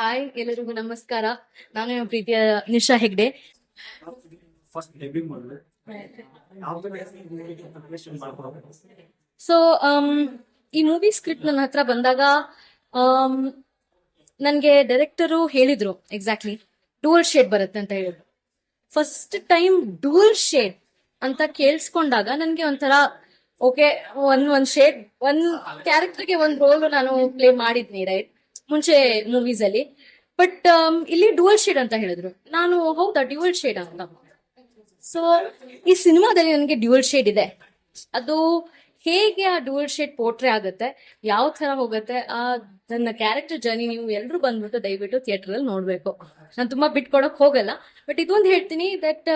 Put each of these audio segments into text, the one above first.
Hi ಎಲ್ಲರಿಗೂ ನಮಸ್ಕಾರ. ನಾನು ನಿಮ್ಮ ಪ್ರೀತಿಯ ನಿಶಾ ಹೆಗ್ಡೆ. ಸೊ ಈ ಮೂವಿ ಸ್ಕ್ರಿಪ್ಟ್ ನನ್ನ ಹತ್ರ ಬಂದಾಗ ನನಗೆ ಡೈರೆಕ್ಟರು ಹೇಳಿದ್ರು ಎಕ್ಸಾಕ್ಟ್ಲಿ ಡೂಲ್ ಶೇಡ್ ಬರುತ್ತೆ ಅಂತ ಹೇಳಿದ್ರು. ಫಸ್ಟ್ ಟೈಮ್ ಡೂಲ್ ಶೇಡ್ ಅಂತ ಕೇಳಿಸ್ಕೊಂಡಾಗ ನನಗೆ ಒಂಥರ ಓಕೆ ಒಂದ್ ಒಂದ್ ಶೇಡ್ ಒಂದ್ ಕ್ಯಾರೆಕ್ಟರ್ಗೆ ಒಂದ್ ರೋಲ್ ನಾನು ಪ್ಲೇ ಮಾಡಿದ್ನಿ ರೈಟ್ ಮುಂಚೆ ಮೂವೀಸ್ ಅಲ್ಲಿ. ಬಟ್ ಇಲ್ಲಿ ಡುವಲ್ ಶೇಡ್ ಅಂತ ಹೇಳಿದ್ರು. ನಾನು ಹೌದಾ ಡ್ಯುವಲ್ ಶೇಡ್ ಅಂತ ಸೊ ಈ ಸಿನಿಮಾದಲ್ಲಿ ನನಗೆ ಡ್ಯುಯಲ್ ಶೇಡ್ ಇದೆ. ಅದು ಹೇಗೆ ಆ ಡ್ಯುಯಲ್ ಶೇಡ್ ಪೋರ್ಟ್ರೆ ಆಗುತ್ತೆ ಯಾವ ತರ ಹೋಗುತ್ತೆ ಆ ನನ್ನ ಕ್ಯಾರೆಕ್ಟರ್ ಜರ್ನಿ ನೀವು ಎಲ್ಲರೂ ಬಂದ್ಬಿಟ್ಟು ದಯವಿಟ್ಟು ಥಿಯೇಟರ್ ಅಲ್ಲಿ ನೋಡ್ಬೇಕು. ನಾನು ತುಂಬಾ ಬಿಟ್ಕೊಡಕ್ ಹೋಗಲ್ಲ ಬಟ್ ಇದೊಂದು ಹೇಳ್ತೀನಿ ದಟ್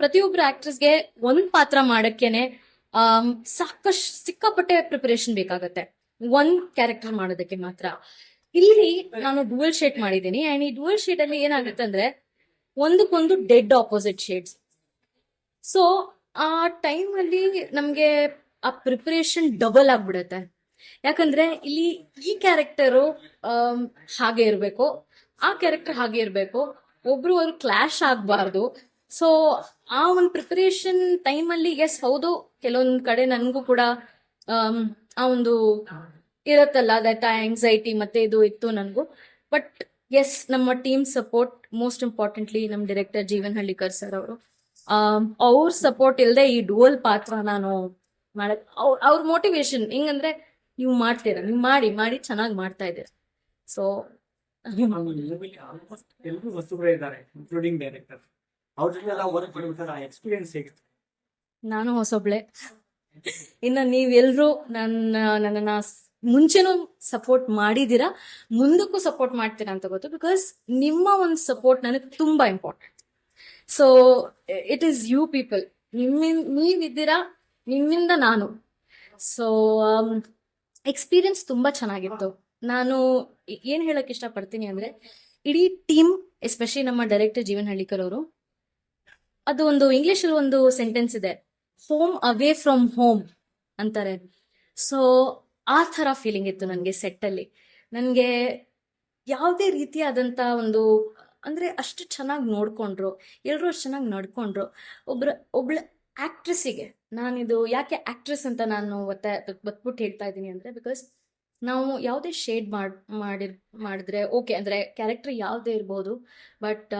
ಪ್ರತಿಯೊಬ್ರು ಆಕ್ಟ್ರೆಸ್ಗೆ ಒಂದ್ ಪಾತ್ರ ಮಾಡಕ್ಕೇನೆ ಆಮ್, ಸಾಕಷ್ಟು ಸಿಕ್ಕಾಪಟ್ಟೆ ಪ್ರಿಪರೇಷನ್ ಬೇಕಾಗತ್ತೆ. ಒಂದ್ ಕ್ಯಾರೆಕ್ಟರ್ ಮಾಡೋದಕ್ಕೆ ಮಾತ್ರ. ಇಲ್ಲಿ ನಾನು ಡುವಲ್ ಶೇಡ್ ಮಾಡಿದ್ದೀನಿ ಅಂಡ್ ಈ ಡುವಲ್ ಶೇಡ್ ಅಲ್ಲಿ ಏನಾಗುತ್ತೆ ಅಂದ್ರೆ ಒಂದಕ್ಕೊಂದು ಡೆಡ್ ಆಪೋಸಿಟ್ ಶೇಡ್ಸ್ ಸೊ ಆ ಟೈಮ್ ಅಲ್ಲಿ ನಮ್ಗೆ ಆ ಪ್ರಿಪರೇಷನ್ ಡಬಲ್ ಆಗ್ಬಿಡುತ್ತೆ. ಯಾಕಂದ್ರೆ ಇಲ್ಲಿ ಈ ಕ್ಯಾರೆಕ್ಟರು ಹಾಗೆ ಇರಬೇಕು, ಆ ಕ್ಯಾರೆಕ್ಟರ್ ಹಾಗೆ ಇರಬೇಕು, ಒಬ್ರು ಅವ್ರು ಕ್ಲಾಶ್ ಆಗಬಾರ್ದು. ಸೊ ಆ ಒಂದು ಪ್ರಿಪರೇಷನ್ ಟೈಮಲ್ಲಿ ಎಸ್ ಹೌದು, ಕೆಲವೊಂದ್ ಕಡೆ ನನಗೂ ಕೂಡ ಆ ಒಂದು ಇರತ್ತಲ್ಲ ದಟ್ ಆ ಆಂಗ್ಸೈಟಿ ಮತ್ತೆ ಇದು ಇತ್ತು ನನಗೂ. ಬಟ್ ಎಸ್ ನಮ್ಮ ಟೀಮ್ ಸಪೋರ್ಟ್ ಮೋಸ್ಟ್ ಇಂಪಾರ್ಟೆಂಟ್ಲಿ ನಮ್ಮ ಡೈರೆಕ್ಟರ್ ಜೀವನ್ ಹಳ್ಳಿಕರ್ ಸರ್ ಅವರು. ಅವ್ರ ಸಪೋರ್ಟ್ ಇಲ್ಲದೆ ಈ ಡುವಲ್ ಪಾತ್ರ ನಾನು ಮಾಡಕ್ ಅವ್ರ ಅವ್ರ ಮೋಟಿವೇಶನ್ ಹಿಂಗಂದ್ರೆ ನೀವು ಮಾಡ್ತೀರಾ ನೀವು ಮಾಡಿ ಮಾಡಿ ಚೆನ್ನಾಗಿ ಮಾಡ್ತಾ ಇದ್ದೀರಾ. ಸೊ ಎಲ್ಲರೂ ವಸ್ತುಗಳೇ ಇದ್ದಾರೆ ಇನ್ಕ್ಲೂಡಿಂಗ್ ಡೈರೆಕ್ಟರ್ ಅವ್ರ ಜೊತೆ ಎಲ್ಲ ವರ್ಕ್ ಮಾಡ್ಬೇಕಾದ್ರೆ ಎಕ್ಸ್ಪೀರಿಯನ್ಸ್ ಹೇಗಿತ್ತು? ನಾನು ಹೊಸೊಬ್ಳೆ. ಇನ್ನು ನೀವೆಲ್ಲರೂ ನನ್ನ ನನ್ನನ್ನ ಸ್- ಮುಂಚೆನೂ ಸಪೋರ್ಟ್ ಮಾಡಿದ್ದೀರಾ? ಮುಂದಕ್ಕೂ ಸಪೋರ್ಟ್ ಮಾಡ್ತೀರಾ ಅಂತ ಗೊತ್ತು. ಬಿಕಾಸ್ ನಿಮ್ಮ ಒಂದು ಸಪೋರ್ಟ್ ನನಗೆ ತುಂಬಾ important so it is you people ನಿಮ್ಮಿಂದ, ನೀವಿದ್ದೀರಾ? ನಿಮ್ಮಿಂದ ನಾನು. ಸೊ ಎಕ್ಸ್ಪೀರಿಯನ್ಸ್ ತುಂಬಾ ಚೆನ್ನಾಗಿತ್ತು. ನಾನು ಏನ್ ಹೇಳಕ್ ಇಷ್ಟಪಡ್ತೀನಿ ಅಂದ್ರೆ, ಇಡೀ ಟೀಮ್ ಎಸ್ಪೆಷಲಿ ನಮ್ಮ ಡೈರೆಕ್ಟರ್ ಜೀವನ್ ಹಳ್ಳಿಕರ್ ಅವರು, ಅದು ಒಂದು ಇಂಗ್ಲಿಷ್ ಅಲ್ಲಿ ಒಂದು ಸೆಂಟೆನ್ಸ್ ಇದೆ. ಹೋಮ್ ಅವೇ ಫ್ರಮ್ ಹೋಮ್ ಅಂತಾರೆ. ಸೊ ಆ ಥರ ಫೀಲಿಂಗ್ ಇತ್ತು ನನಗೆ ಸೆಟ್ಟಲ್ಲಿ ನನಗೆ ಯಾವುದೇ ರೀತಿಯಾದಂಥ ಒಂದು, ಅಂದರೆ ಅಷ್ಟು ಚೆನ್ನಾಗಿ ನೋಡಿಕೊಂಡ್ರು ಎಲ್ಲರೂ ಅಷ್ಟು ಚೆನ್ನಾಗಿ ನಡ್ಕೊಂಡ್ರು. ಒಬ್ಬರು ಒಬ್ಳ ಆ್ಯಕ್ಟ್ರೆಸ್ಸಿಗೆ ನಾನಿದು, ಯಾಕೆ ಆ್ಯಕ್ಟ್ರೆಸ್ ಅಂತ ನಾನು ಒತ್ತ ಬತ್ಬಿಟ್ಟು ಹೇಳ್ತಾ ಇದ್ದೀನಿ ಅಂದರೆ ಬಿಕಾಸ್ ನಾವು ಯಾವುದೇ ಶೇಡ್ ಮಾಡಿ, ಮಾಡಿರ್, ಮಾಡಿದ್ರೆ ಓಕೆ ಅಂದರೆ ಕ್ಯಾರೆಕ್ಟರ್ ಯಾವುದೇ ಇರ್ಬೋದು ಬಟ್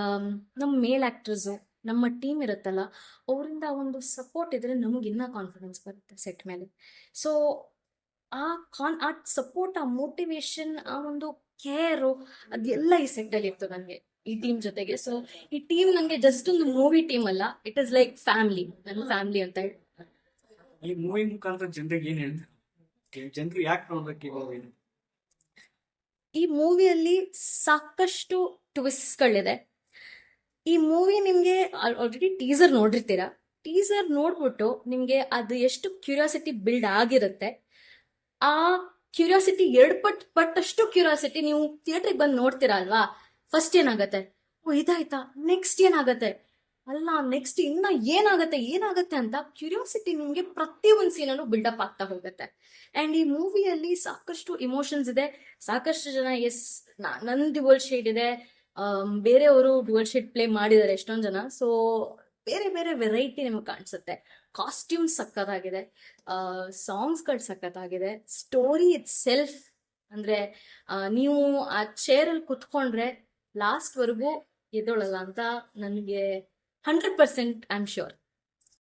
ನಮ್ಮ ಮೇಲ್ ಆ್ಯಕ್ಟ್ರಸ್ಸು ನಮ್ಮ ಟೀಮ್ ಇರುತ್ತಲ್ಲ, ಅವರಿಂದ ಒಂದು ಸಪೋರ್ಟ್ ಇದ್ದರೆ ನಮಗಿನ್ನೂ ಕಾನ್ಫಿಡೆನ್ಸ್ ಬರುತ್ತೆ ಸೆಟ್ ಮೇಲೆ. ಸೊ ಆ ಕಾನ್ ಆ ಸಪೋರ್ಟ್ ಆ ಮೋಟಿವೇಶನ್ ಆ ಒಂದು ಕೇರು ಅದೆಲ್ಲ ಈ ಸೆಟ್ ಅಲ್ಲಿ ಇತ್ತು ನನಗೆ ಈ ಟೀಮ್ ಜೊತೆಗೆ. ಸೊ ಈ ಟೀಮ್ ನನಗೆ ಜಸ್ಟ್ ಒಂದು ಮೂವಿ ಟೀಮ್ ಅಲ್ಲ ಇಟ್ ಇಸ್ ಲೈಕ್ ಫ್ಯಾಮಿಲಿ ನನ್ನ ಫ್ಯಾಮಿಲಿ ಅಂತ ಹೇಳಿ. ಈ ಮೂವಿ ಮುಖಾಂತರ ಜನರಿಗೆ ಏನ್ ಹೇಳ್ತಾರೆ? ಜನರು ಯಾಕೆ ನೋಡ್ಬೇಕು ಈ ಮೂವಿಯಲ್ಲಿ ಸಾಕಷ್ಟು ಟ್ವಿಸ್ಟ್ಗಳಿದೆ ಈ ಮೂವಿ ನಿಮ್ಗೆ ಆಲ್ರೆಡಿ ಟೀಸರ್ ನೋಡಿರ್ತೀರಾ? ಟೀಸರ್ ನೋಡ್ಬಿಟ್ಟು ನಿಮ್ಗೆ ಅದು ಎಷ್ಟು ಕ್ಯೂರಿಯಾಸಿಟಿ ಬಿಲ್ಡ್ ಆಗಿರುತ್ತೆ ಆ ಕ್ಯೂರಿಯಾಸಿಟಿ ಎರಡ್ ಪಟ್, ಪಟ್ಟಷ್ಟು ಕ್ಯೂರಿಯಾಸಿಟಿ ನೀವು ಥಿಯೇಟ್ರಿಗೆ ಬಂದು ನೋಡ್ತೀರಾ ಅಲ್ವಾ? ಫಸ್ಟ್ ಏನಾಗತ್ತೆ? ಓ, ಇದಾಯ್ತಾ? ನೆಕ್ಸ್ಟ್ ಏನಾಗತ್ತೆ? ಅಲ್ಲ ನೆಕ್ಸ್ಟ್ ಇನ್ನ ಏನಾಗತ್ತೆ? ಏನಾಗತ್ತೆ ಅಂತ ಕ್ಯೂರಿಯಾಸಿಟಿ ನಿಮ್ಗೆ ಪ್ರತಿ ಒಂದ್ ಸೀನಲ್ಲೂ ಬಿಲ್ಡಪ್ ಆಗ್ತಾ ಹೋಗುತ್ತೆ. ಅಂಡ್ ಈ ಮೂವಿಯಲ್ಲಿ ಸಾಕಷ್ಟು ಇಮೋಷನ್ಸ್ ಇದೆ. ಸಾಕಷ್ಟು ಜನ ಎಸ್ ನನ್ ಡ್ಯುವಲ್ ಶೇಡ್ ಇದೆ. ಬೇರೆಯವರು ಡ್ಯುವಲ್ ಶೇಡ್ ಪ್ಲೇ ಮಾಡಿದ್ದಾರೆ ಎಷ್ಟೊಂದ್ ಜನ. ಸೊ ಬೇರೆ ಬೇರೆ ವೆರೈಟಿ ನಿಮಗೆ ಕಾಣಿಸುತ್ತೆ. ಕಾಸ್ಟ್ಯೂಮ್ ಸಖತ್ತಾಗಿದೆ ಸಾಂಗ್ಸ್ಗಳು ಸಕ್ಕತ್ತಾಗಿದೆ. ಸ್ಟೋರಿ ಇಟ್ ಸೆಲ್ಫ್ ಅಂದ್ರೆ ನೀವು ಆ ಚೇರಲ್ಲಿ ಕುತ್ಕೊಂಡ್ರೆ ಲಾಸ್ಟ್ ವರೆಗೂ ಎದ್ದೊಳಲ್ಲ ಅಂತ ನನಗೆ hundred percent I am sure